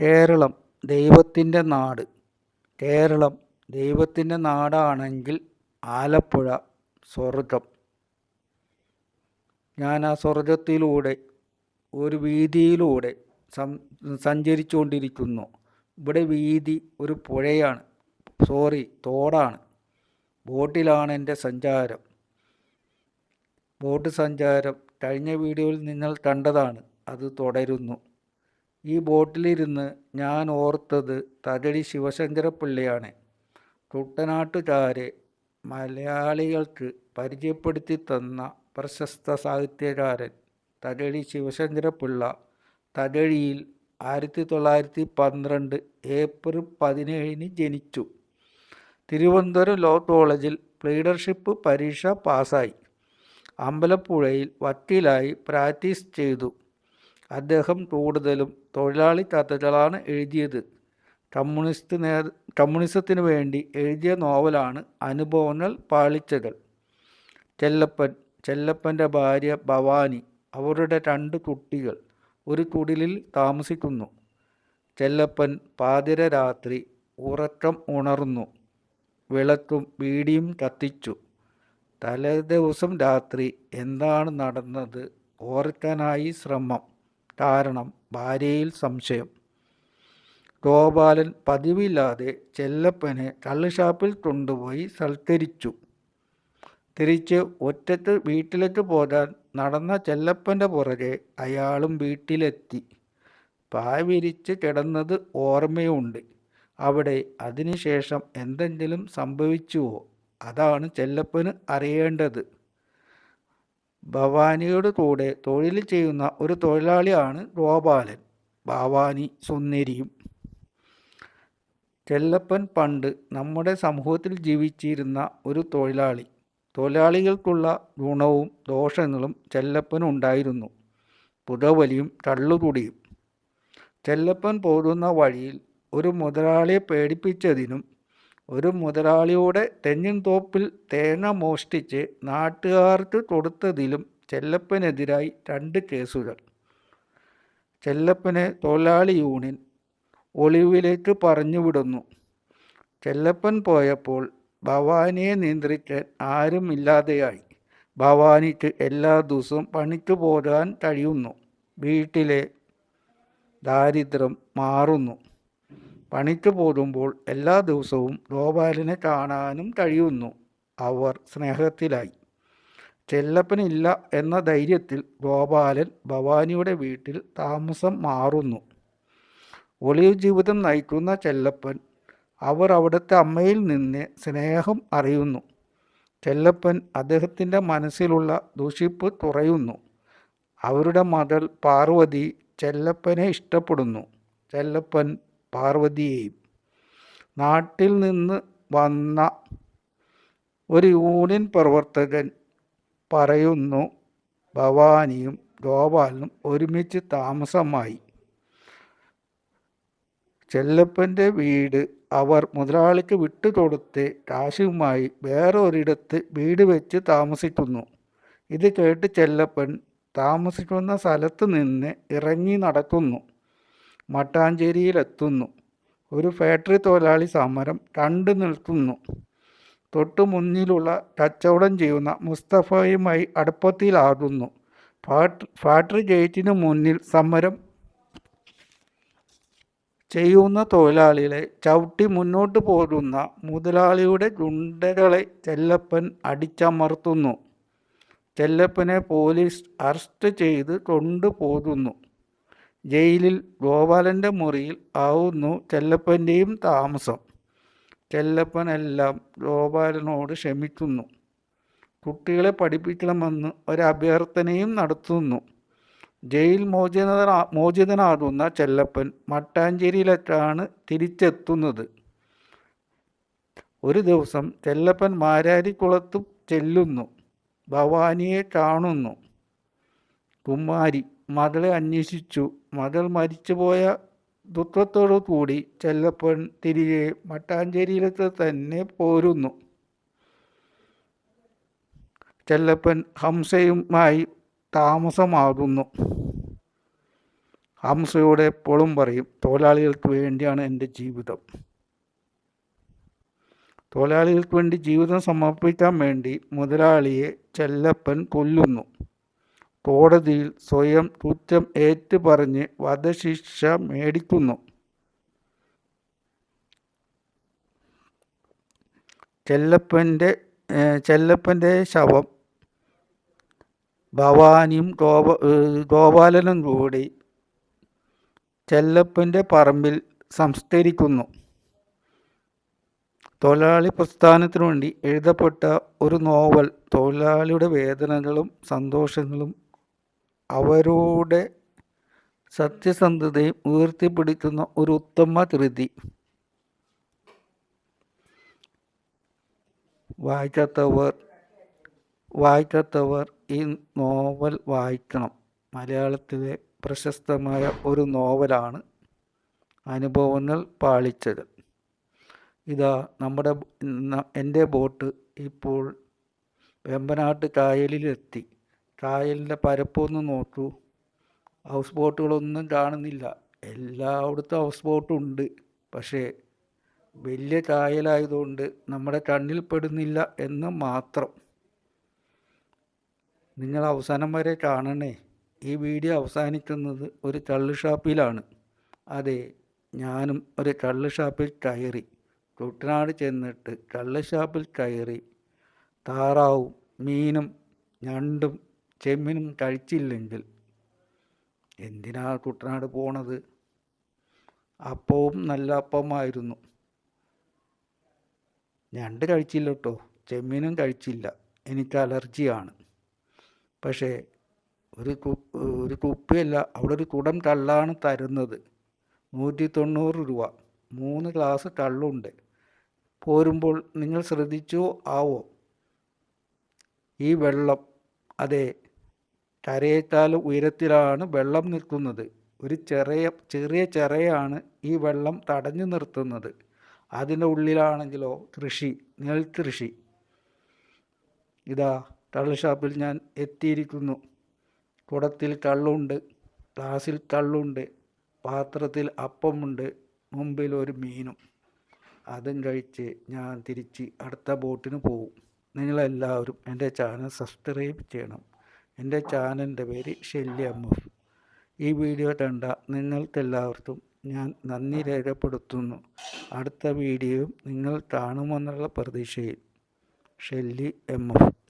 കേരളം ദൈവത്തിന്റെ നാട്. കേരളം ദൈവത്തിന്റെ നാടാണെങ്കിൽ ആലപ്പുഴ സ്വർഗം ഞാൻ ആ സ്വർഗത്തിലൂടെ ഒരു വീതിയിലൂടെ സം സഞ്ചരിച്ചു ഇവിടെ വീതി ഒരു പുഴയാണ്. സോറി തോടാണ്. ബോട്ടിലാണ് എന്റെ സഞ്ചാരം. ബോട്ട് സഞ്ചാരം കഴിഞ്ഞ വീഡിയോയിൽ നിങ്ങൾ കണ്ടതാണ്. അത് തുടരുന്നു. ഈ ബോട്ടിലിരുന്ന് ഞാൻ ഓർത്തത് തകഴി ശിവശങ്കരപ്പിള്ളയാണ്. കുട്ടനാട്ടുകാരെ മലയാളികൾക്ക് പരിചയപ്പെടുത്തി തന്ന പ്രശസ്ത സാഹിത്യകാരൻ തകഴി ശിവശങ്കരപ്പിള്ള തകഴിയിൽ ആയിരത്തി തൊള്ളായിരത്തി പന്ത്രണ്ട് ഏപ്രിൽ പതിനേഴിന് ജനിച്ചു. തിരുവനന്തപുരം ലോ കോളേജിൽ ലീഡർഷിപ്പ് പരീക്ഷ പാസ്സായി. അമ്പലപ്പുഴയിൽ വക്കീലായി പ്രാക്ടീസ് ചെയ്തു. അദ്ദേഹം കൂടുതലും തൊഴിലാളി കഥകളാണ് എഴുതിയത്. കമ്മ്യൂണിസ്റ്റ് നേ കമ്മ്യൂണിസത്തിന് വേണ്ടി എഴുതിയ നോവലാണ് അനുഭവങ്ങൾ പാളിച്ചകൾ. ചെല്ലപ്പൻ ചെല്ലപ്പന്റെ ഭാര്യ ഭവാനി അവരുടെ രണ്ട് കുട്ടികൾ ഒരു കുടിലിൽ താമസിക്കുന്നു. ചെല്ലപ്പൻ പാതിര രാത്രി ഉറക്കം ഉണർന്നു. വിളക്കും വീടിയും കത്തിച്ചു. തലേ ദിവസം രാത്രി എന്താണ് നടന്നത് ഓർക്കാനായി ശ്രമം. കാരണം ഭാര്യയിൽ സംശയം. ഗോപാലൻ പതിവില്ലാതെ ചെല്ലപ്പനെ കള്ളുഷാപ്പിൽ കൊണ്ടുപോയി സൽക്കരിച്ചു. തിരിച്ച് ഒറ്റത്ത് വീട്ടിലേക്ക് പോകാൻ നടന്ന ചെല്ലപ്പന്റെ പുറകെ അയാളും വീട്ടിലെത്തി. പായ വിരിച്ച് കിടന്നത് ഓർമ്മയുണ്ട്. അവിടെ അതിനുശേഷം എന്തെങ്കിലും സംഭവിച്ചുവോ? അതാണ് ചെല്ലപ്പന് അറിയേണ്ടത്. ഭവാനിയുടെ കൂടെ തൊഴിൽ ചെയ്യുന്ന ഒരു തൊഴിലാളിയാണ് ഗോപാലൻ. ഭവാനി സുന്ദരിയും. ചെല്ലപ്പൻ പണ്ട് നമ്മുടെ സമൂഹത്തിൽ ജീവിച്ചിരുന്ന ഒരു തൊഴിലാളി. തൊഴിലാളികൾക്കുള്ള ഗുണവും ദോഷങ്ങളും ചെല്ലപ്പനുണ്ടായിരുന്നു പുകവലിയും തള്ളുകൂടിയും. ചെല്ലപ്പൻ പോകുന്ന വഴിയിൽ ഒരു മുതലാളിയെ പേടിപ്പിച്ചതിനും ഒരു മുതലാളിയുടെ തെങ്ങിൻ തോപ്പിൽ തേങ്ങ മോഷ്ടിച്ച് നാട്ടുകാർക്ക് കൊടുത്തതിലും ചെല്ലപ്പനെതിരായി രണ്ട് കേസുകൾ. ചെല്ലപ്പനെ തൊഴിലാളി യൂണിയൻ ഒളിവിലേക്ക് പറഞ്ഞുവിടുന്നു ചെല്ലപ്പൻ പോയപ്പോൾ ഭവാനിയെ നിയന്ത്രിക്കാൻ ആരുമില്ലാതെയായി ഭവാനിക്ക് എല്ലാ ദിവസവും പണിക്ക് പോകാൻ കഴിയുന്നു. വീട്ടിലെ ദാരിദ്ര്യം മാറുന്നു. പണിക്ക് പോകുമ്പോൾ എല്ലാ ദിവസവും ഗോപാലിനെ കാണാനും കഴിയുന്നു. അവർ സ്നേഹത്തിലായി. ചെല്ലപ്പനില്ല എന്ന ധൈര്യത്തിൽ ഗോപാലൻ ഭവാനിയുടെ വീട്ടിൽ താമസം മാറുന്നു. ഒളിവ് ജീവിതം നയിക്കുന്ന ചെല്ലപ്പൻ അവർ അവിടുത്തെ അമ്മയിൽ നിന്ന് സ്നേഹം അറിയുന്നു. ചെല്ലപ്പൻ അദ്ദേഹത്തിന്റെ മനസ്സിലുള്ള ദുഷിപ്പ് തുറയുന്നു. അവരുടെ മകൾ പാർവതി ചെല്ലപ്പനെ ഇഷ്ടപ്പെടുന്നു. ചെല്ലപ്പൻ പാർവതിയെയും. നാട്ടിൽ നിന്ന് വന്ന ഒരു യൂണിയൻ പ്രവർത്തകൻ പറയുന്നു ഭവാനിയും ഗോപാലനും ഒരുമിച്ച് താമസമായി. ചെല്ലപ്പന്റെ വീട് അവർ മുതലാളിക്ക് വിട്ടുകൊടുത്ത് കാശുമായി വേറൊരിടത്ത് വീട് വെച്ച് താമസിക്കുന്നു. ഇത് കേട്ട് ചെല്ലപ്പൻ താമസിക്കുന്ന സ്ഥലത്ത് നിന്ന് ഇറങ്ങി നടക്കുന്നു. മട്ടാഞ്ചേരിയിലെത്തുന്നു. ഒരു ഫാക്ടറി തൊഴിലാളി സമരം കണ്ടു നിൽക്കുന്നു. തൊട്ടു മുന്നിലുള്ള കച്ചവടം ചെയ്യുന്ന മുസ്തഫയുമായി അടുപ്പത്തിലാകുന്നു. ഫാക്ടറി ഗേറ്റിന് മുന്നിൽ സമരം ചെയ്യുന്ന തൊഴിലാളികളെ ചവിട്ടി മുന്നോട്ട് പോകുന്ന മുതലാളിയുടെ ഗുണ്ടകളെ ചെല്ലപ്പൻ അടിച്ചമർത്തുന്നു. ചെല്ലപ്പനെ പോലീസ് അറസ്റ്റ് ചെയ്ത് കൊണ്ടുപോകുന്നു. ജയിലിൽ ഗോപാലന്റെ മുറിയിൽ ആവുന്നു ചെല്ലപ്പന്റെയും താമസം. ചെല്ലപ്പനെല്ലാം ഗോപാലനോട് ക്ഷമിക്കുന്നു. കുട്ടികളെ പഠിപ്പിക്കണമെന്ന് ഒരഭ്യർത്ഥനയും നടത്തുന്നു. ജയിൽ മോചിത മോചിതനാകുന്ന ചെല്ലപ്പൻ മട്ടാഞ്ചേരിയിലെത്താണ് തിരിച്ചെത്തുന്നത്. ഒരു ദിവസം ചെല്ലപ്പൻ മാരാരിക്കുളത്ത് ചെല്ലുന്നു. ഭവാനിയെ കാണുന്നു. കുമാരി മകളെ അന്വേഷിച്ചു. മകൾ മരിച്ചുപോയ ദുഃഖത്തോടു കൂടി ചെല്ലപ്പൻ തിരികെ മട്ടാഞ്ചേരിയിലേക്ക് തന്നെ പോരുന്നു. ചെല്ലപ്പൻ ഹംസയുമായി താമസമാകുന്നു. ഹംസയോടെ എപ്പോഴും പറയും തൊഴിലാളികൾക്ക് വേണ്ടിയാണ് എന്റെ ജീവിതം. തൊഴിലാളികൾക്ക് വേണ്ടി ജീവിതം സമർപ്പിക്കാൻ വേണ്ടി മുതലാളിയെ ചെല്ലപ്പൻ കൊല്ലുന്നു. കോടതിയിൽ സ്വയം കുറ്റം ഏറ്റു പറഞ്ഞ് വധശിക്ഷ മേടിക്കുന്നു. ചെല്ലപ്പന്റെ ചെല്ലപ്പന്റെ ശവം ഭവാനിയും ഗോപ ഗോപാലനും കൂടി ചെല്ലപ്പന്റെ പറമ്പിൽ സംസ്കരിക്കുന്നു. തൊഴിലാളി പ്രസ്ഥാനത്തിനു വേണ്ടി എഴുതപ്പെട്ട ഒരു നോവൽ തൊഴിലാളിയുടെ വേദനകളും സന്തോഷങ്ങളും അവരുടെ സത്യസന്ധതയും ഉയർത്തിപ്പിടിക്കുന്ന ഒരു ഉത്തമ കൃതി വായിക്കാത്തവർ വായിക്കാത്തവർ ഈ നോവൽ വായിക്കണം. മലയാളത്തിലെ പ്രശസ്തമായ ഒരു നോവലാണ് അനുഭവങ്ങൾ പാളിച്ചത്. ഇതാ നമ്മുടെ എന്റെ ബോട്ട് ഇപ്പോൾ വെമ്പനാട്ട് കായലിലെത്തി. കായലിന്റെ പരപ്പൊന്ന് നോക്കൂ. ഹൗസ് ബോട്ടുകളൊന്നും കാണുന്നില്ല. എല്ലായിടത്തും ഹൗസ് ബോട്ടും ഉണ്ട് പക്ഷേ വലിയ കായലായതുകൊണ്ട് നമ്മുടെ കണ്ണിൽ പെടുന്നില്ല എന്ന് മാത്രം. നിങ്ങൾ അവസാനം വരെ കാണണേ. ഈ വീഡിയോ അവസാനിക്കുന്നത് ഒരു കള്ള് ഷാപ്പിലാണ്. അതെ ഞാനും ഒരു കള്ള് ഷാപ്പിൽ കയറി. കുട്ടനാട് ചെന്നിട്ട് കള്ള് ഷാപ്പിൽ കയറി. താറാവും മീനും ഞണ്ടും ചെമ്മീനും കഴിച്ചില്ലെങ്കിൽ എന്തിനാ കുട്ടനാട് പോണത്? അപ്പവും നല്ല അപ്പമായിരുന്നു ഞണ്ട് കഴിച്ചില്ല കേട്ടോ ചെമ്മീനും കഴിച്ചില്ല. എനിക്ക് അലർജിയാണ്. പക്ഷേ ഒരു ഒരു കുപ്പിയല്ല അവിടെ ഒരു കുടം കള്ളാണ് തരുന്നത്. നൂറ്റി തൊണ്ണൂറ് രൂപ. മൂന്ന് ഗ്ലാസ് കള്ളുണ്ട്. പോരുമ്പോൾ നിങ്ങൾ ശ്രദ്ധിച്ചോ? ആവോ? ഈ വെള്ളം അതെ കരയേക്കാൾ ഉയരത്തിലാണ് വെള്ളം നിൽക്കുന്നത്. ഒരു ചെറിയ ചെറിയ ചെറയാണ് ഈ വെള്ളം തടഞ്ഞു നിർത്തുന്നത്. അതിന്റെ ഉള്ളിലാണെങ്കിലോ? കൃഷി നെൽകൃഷി. ഇതാ കള്ള് ഷാപ്പിൽ ഞാൻ എത്തിയിരിക്കുന്നു. കുടത്തിൽ കള്ളുണ്ട് ഗ്ലാസിൽ കള്ളുണ്ട് പാത്രത്തിൽ അപ്പമുണ്ട് മുമ്പിൽ ഒരു മീനും. അതും കഴിച്ച് ഞാൻ തിരിച്ച് അടുത്ത ബോട്ടിന് പോകും നിങ്ങളെല്ലാവരും എന്റെ ചാനൽ സബ്സ്ക്രൈബ് ചെയ്യണം. എന്റെ ചാനലിന്റെ പേര് ഷെല്ലി എഫ് ഈ വീഡിയോ കണ്ട നിങ്ങൾക്കെല്ലാവർക്കും ഞാൻ നന്ദി രേഖപ്പെടുത്തുന്നു. അടുത്ത വീഡിയോയും നിങ്ങൾ കാണുമെന്നുള്ള പ്രതീക്ഷയിൽ. Shelly M F